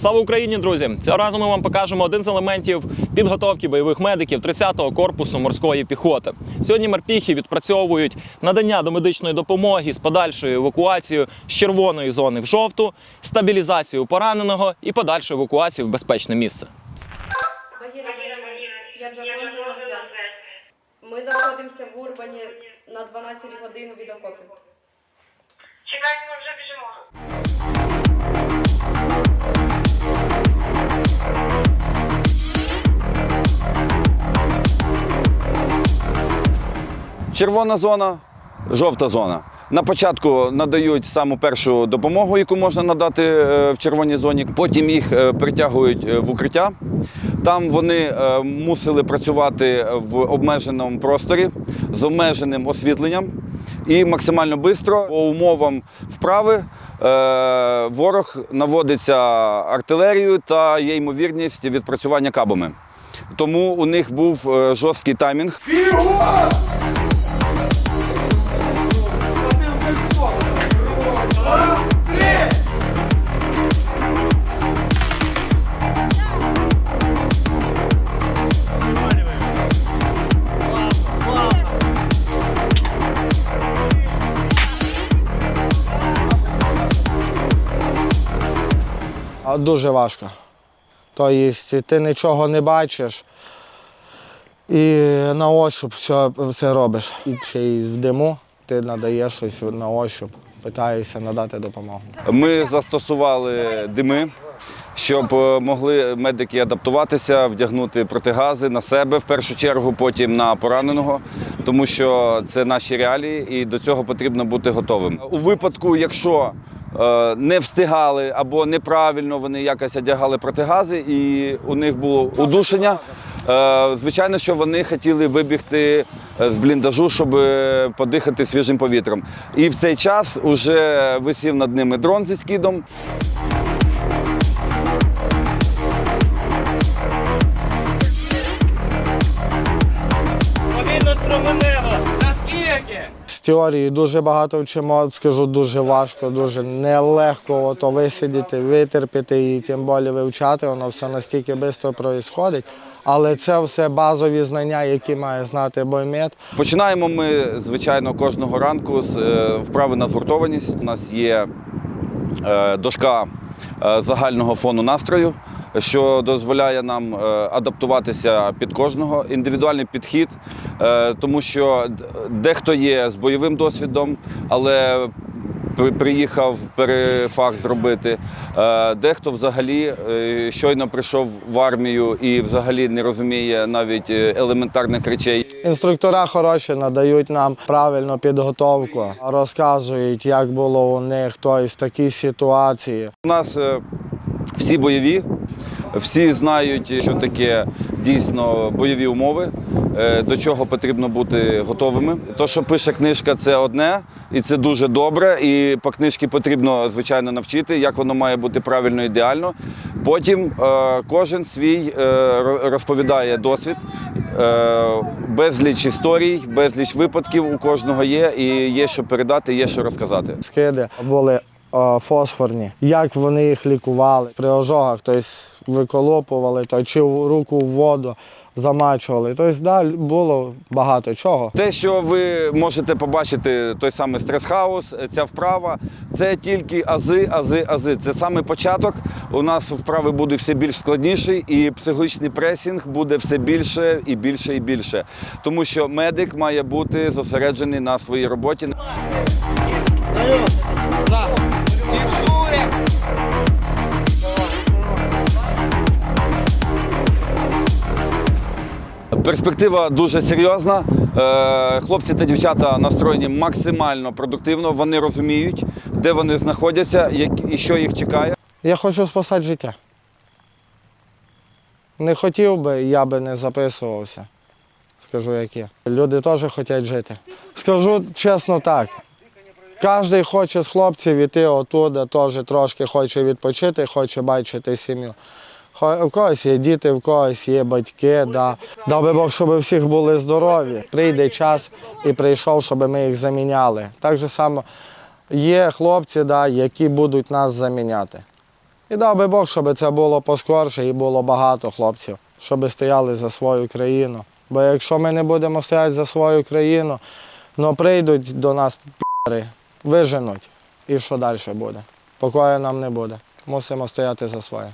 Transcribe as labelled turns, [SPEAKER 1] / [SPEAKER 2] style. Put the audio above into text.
[SPEAKER 1] Слава Україні, друзі! Цього разу ми вам покажемо один з елементів підготовки бойових медиків 30-го корпусу морської піхоти. Сьогодні морпіхи відпрацьовують надання домедичної допомоги з подальшою евакуацією з червоної зони в жовту, стабілізацію пораненого і подальшу евакуацію в безпечне місце.
[SPEAKER 2] Я Джаконда на зв'язку. Ми знаходимося в Урбані на 12 годин від окопів.
[SPEAKER 3] Чекайте, ми вже
[SPEAKER 4] Червона зона, жовта зона. На початку надають саму першу допомогу, яку можна надати е, в червоній зоні. Потім їх е, притягують е, в укриття. Там вони мусили працювати в обмеженому просторі з обмеженим освітленням і максимально швидко по умовам вправи ворог наводиться артилерією та є ймовірність відпрацювання кабами. Тому у них був жорсткий таймінг.
[SPEAKER 5] А Дуже важко. Тобто ти нічого не бачиш і на ощуп все, все робиш. І ще й в диму ти надаєш щось на ощуп, питаєшся надати допомогу.
[SPEAKER 4] Ми застосували дими, щоб е, могли медики адаптуватися, вдягнути протигази на себе в першу чергу, потім на пораненого, тому що це наші реалії, і до цього потрібно бути готовим. У випадку, якщо не встигали або неправильно вони якось одягали протигази, і у них було удушення. е, Звичайно, що вони хотіли вибігти е, з бліндажу, щоб е, подихати свіжим повітрям. І в цей час вже висів над ними дрон зі скидом.
[SPEAKER 5] Теорії дуже багато вчимо, скажу, дуже важко, дуже нелегко ото висидіти, витерпіти і тим більше вивчати, воно все настільки швидко відбувається. Але це все базові знання, які має знати боймет.
[SPEAKER 4] Починаємо ми, звичайно, кожного ранку з е, вправи на згуртованість. У нас є е, дошка е, загального фону настрою, що дозволяє нам е, адаптуватися під кожного. Індивідуальний підхід, е, тому що дехто є з бойовим досвідом, але приїхав перефах зробити. Е, Дехто взагалі щойно прийшов в армію і взагалі не розуміє навіть елементарних речей.
[SPEAKER 5] Інструктора хороші надають нам правильну підготовку, розказують, як було у них, тобто такі ситуації.
[SPEAKER 4] У нас всі бойові, всі знають, що таке дійсно бойові умови, е, до чого потрібно бути готовими. То, що пише книжка, це одне, і це дуже добре. І по книжці потрібно, звичайно, навчити, як воно має бути правильно, ідеально. Потім е, кожен свій е, розповідає досвід. Безліч історій, безліч випадків у кожного є, і є що передати, є що розказати.
[SPEAKER 5] Скиди були фосфорні. Як вони їх лікували при ожогах, тобто виколопували, то чи руку в воду замачували. Тобто, да, було багато чого.
[SPEAKER 4] Те, що ви можете побачити, той самий стрес-хаус, ця вправа, це тільки ази, ази, ази. Це саме початок. У нас вправи буде все більш складніший, і психологічний пресінг буде все більше і більше і більше. Тому що медик має бути зосереджений на своїй роботі. Перспектива дуже серйозна. Е, Хлопці та дівчата настроєні максимально продуктивно. Вони розуміють, де вони знаходяться і що їх чекає.
[SPEAKER 5] Я хочу спасати життя. Не хотів би, я би не записувався. Скажу, як є. Люди теж хочуть жити. Скажу чесно так. Кожен хоче з хлопців іти отуди, теж трошки хоче відпочити, хоче бачити сім'ю. У когось є діти, у когось є батьки. Да. Дав би Бог, щоб всіх були здорові. Прийде час і прийшов, щоб ми їх заміняли. Так же само є хлопці, да, які будуть нас заміняти. І дав би Бог, щоб це було поскорше і було багато хлопців, щоб стояли за свою країну. Бо якщо ми не будемо стояти за свою країну, ну прийдуть до нас пі***ри, виженуть. І що далі буде? Покою нам не буде. Мусимо стояти за своє.